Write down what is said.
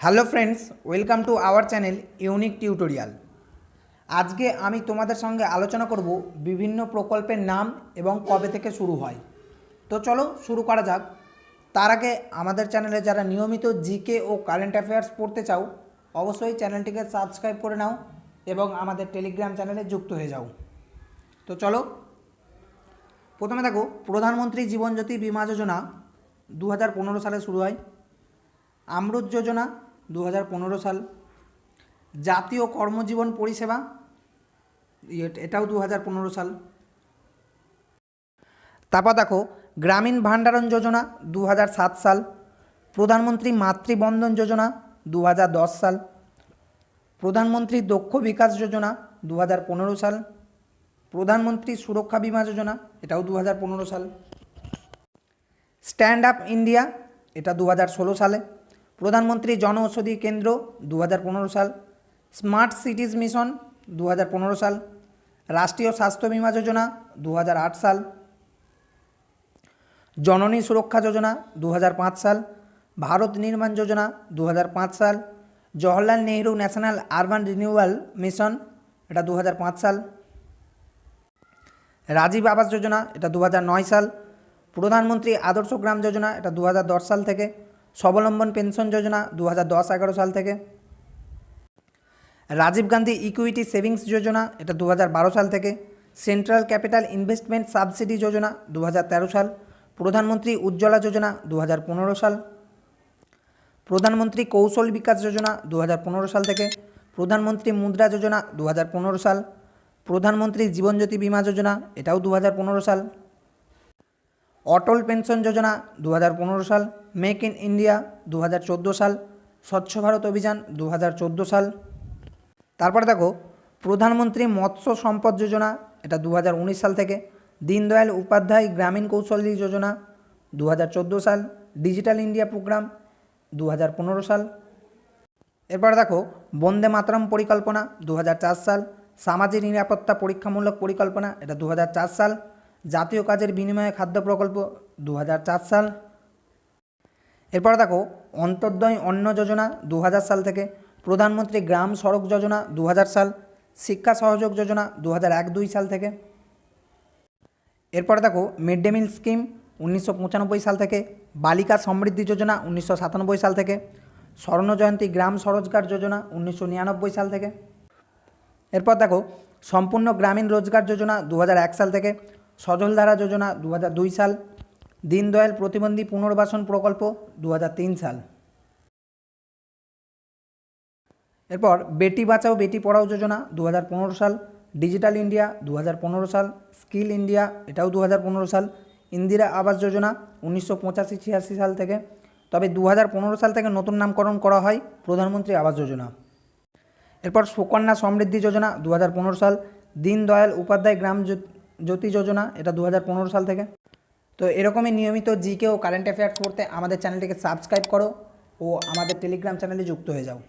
Hello friends, welcome to our channel unique tutorial. আজকে আমি তোমাদের সঙ্গে আলোচনা করব বিভিন্ন প্রকল্পের নাম এবং কবে থেকে শুরু হয়। তো চলো শুরু করা যাক। তার আগে আমাদের চ্যানেলে যারা নিয়মিত জিকে ও কারেন্ট অ্যাফেয়ার্স পড়তে চাও, অবশ্যই চ্যানেলটিকে সাবস্ক্রাইব করে নাও এবং আমাদের টেলিগ্রাম চ্যানেলে যুক্ত হয়ে যাও। তো চলো, প্রথমে দেখো, প্রধানমন্ত্রী জীবনজ্যোতি বিমা যোজনা দু হাজার পনেরো সালে শুরু হয়। আমরুত যোজনা দু হাজার পনেরো সাল। জাতীয় কর্মজীবন পরিষেবা এটাও দু হাজার পনেরো সাল। তারপর দেখো, গ্রামীণ ভাণ্ডারণ যোজনা দু হাজার সাত সাল। প্রধানমন্ত্রী মাতৃবন্ধন যোজনা দু হাজার দশ সাল। প্রধানমন্ত্রী দক্ষ বিকাশ যোজনা দু হাজার পনেরো সাল। প্রধানমন্ত্রী সুরক্ষা বিমা যোজনা, এটাও দু হাজার পনেরো সাল। স্ট্যান্ড আপ ইন্ডিয়া, এটা দু হাজার ষোলো সালে। প্রধানমন্ত্রী জনঔষধি কেন্দ্র দু হাজার পনেরো সাল, স্মার্ট সিটিজ মিশন দু হাজার পনেরো সাল, রাষ্ট্রীয় স্বাস্থ্য বিমা যোজনা দু হাজার আট সাল, জননী সুরক্ষা যোজনা দু হাজার পাঁচ সাল, ভারত নির্মাণ যোজনা দু হাজার পাঁচ সাল, Jawaharlal Nehru national urban renewal mission এটা দু হাজার পাঁচ সাল, রাজীব আবাস যোজনা এটা দু হাজার নয় সাল, প্রধানমন্ত্রী আদর্শ গ্রাম যোজনা এটা দু হাজার দশ সাল থেকে স্বাবলম্বন পেনশন যোজনা দু দশ এগারো সাল থেকে। রাজীব গান্ধী ইকুইটি সেভিংস যোজনা এটা দু হাজার বারো সাল থেকে। সেন্ট্রাল ক্যাপিটাল ইনভেস্টমেন্ট সাবসিডি যোজনা দু হাজার তেরো সাল। প্রধানমন্ত্রী উজ্জ্বলা যোজনা দু হাজার পনেরো সাল। প্রধানমন্ত্রী কৌশল বিকাশ যোজনা দু হাজার পনেরো সাল থেকে। প্রধানমন্ত্রী মুদ্রা যোজনা দু হাজার পনেরো সাল। প্রধানমন্ত্রী জীবনজ্যোতি বিমা যোজনা এটাও দু হাজার পনেরো সাল। অটল পেনশন যোজনা দু হাজার পনেরো সাল, মেক ইন ইন্ডিয়া দু হাজার চোদ্দ সাল, স্বচ্ছ ভারত অভিযান দু হাজার চোদ্দ সাল। তারপর দেখো, প্রধানমন্ত্রী মৎস্য সম্পদ যোজনা, এটা দু হাজার উনিশ সাল থেকে, দীনদয়াল উপাধ্যায় গ্রামীণ কৌশলী যোজনা দু হাজার চোদ্দ সাল, ডিজিটাল ইন্ডিয়া প্রোগ্রাম দু হাজার পনেরো সাল। এরপর দেখো, বন্দে মাতরম পরিকল্পনা দু হাজার চার সাল, সামাজিক নিরাপত্তা পরীক্ষামূলক পরিকল্পনা, এটা দু হাজার চার সাল। জাতীয় কাজের বিনিময়ে খাদ্য প্রকল্প দু হাজার চার সাল। এরপর দেখো, অন্তর্দয় অন্ন যোজনা দু হাজার সাল থেকে, প্রধানমন্ত্রী গ্রাম সড়ক যোজনা দু হাজার সাল, শিক্ষা সহযোগ যোজনা দু এক দুই সাল থেকে। এরপর দেখো, মিড ডে মিল স্কিম উনিশশো পঁচানব্বই সাল থেকে, বালিকা সমৃদ্ধি যোজনা উনিশশো সাতানব্বই সাল থেকে, স্বর্ণ জয়ন্তী গ্রাম স্বরোজগার যোজনা উনিশশো নিরানব্বই সাল থেকে। এরপর দেখো, সম্পূর্ণ গ্রামীণ রোজগার যোজনা দু সাল থেকে সজলধারা যোজনা দু দুই সাল, দীনদয়াল প্রতিবন্ধী পুনর্বাসন প্রকল্প দু তিন সাল। এরপর বেটি বাঁচাও, বেটি পড়াও যোজনা দু হাজার পনেরো সাল, ডিজিটাল ইন্ডিয়া দু হাজার পনেরো সাল, স্কিল ইন্ডিয়া এটাও দু হাজার পনেরো সাল, ইন্দিরা আবাস যোজনা উনিশশো পঁচাশি ছিয়াশি সাল থেকে। তবে দু হাজার পনেরো সাল থেকে নতুন নামকরণ করা হয় প্রধানমন্ত্রী আবাস যোজনা। এরপর সুকন্যা সমৃদ্ধি যোজনা দু হাজার পনেরো সাল, দীনদয়াল উপাধ্যায় গ্রাম জ্যোত- যোজনা, এটা দু হাজার পনেরো সাল থেকে। তো এরকমই নিয়মিত জিকে ও কারেন্ট অ্যাফেয়ার্স পড়তে আমাদের চ্যানেলটিকে সাবস্ক্রাইব করো ও আমাদের টেলিগ্রাম চ্যানেলে যুক্ত হয়ে যাও।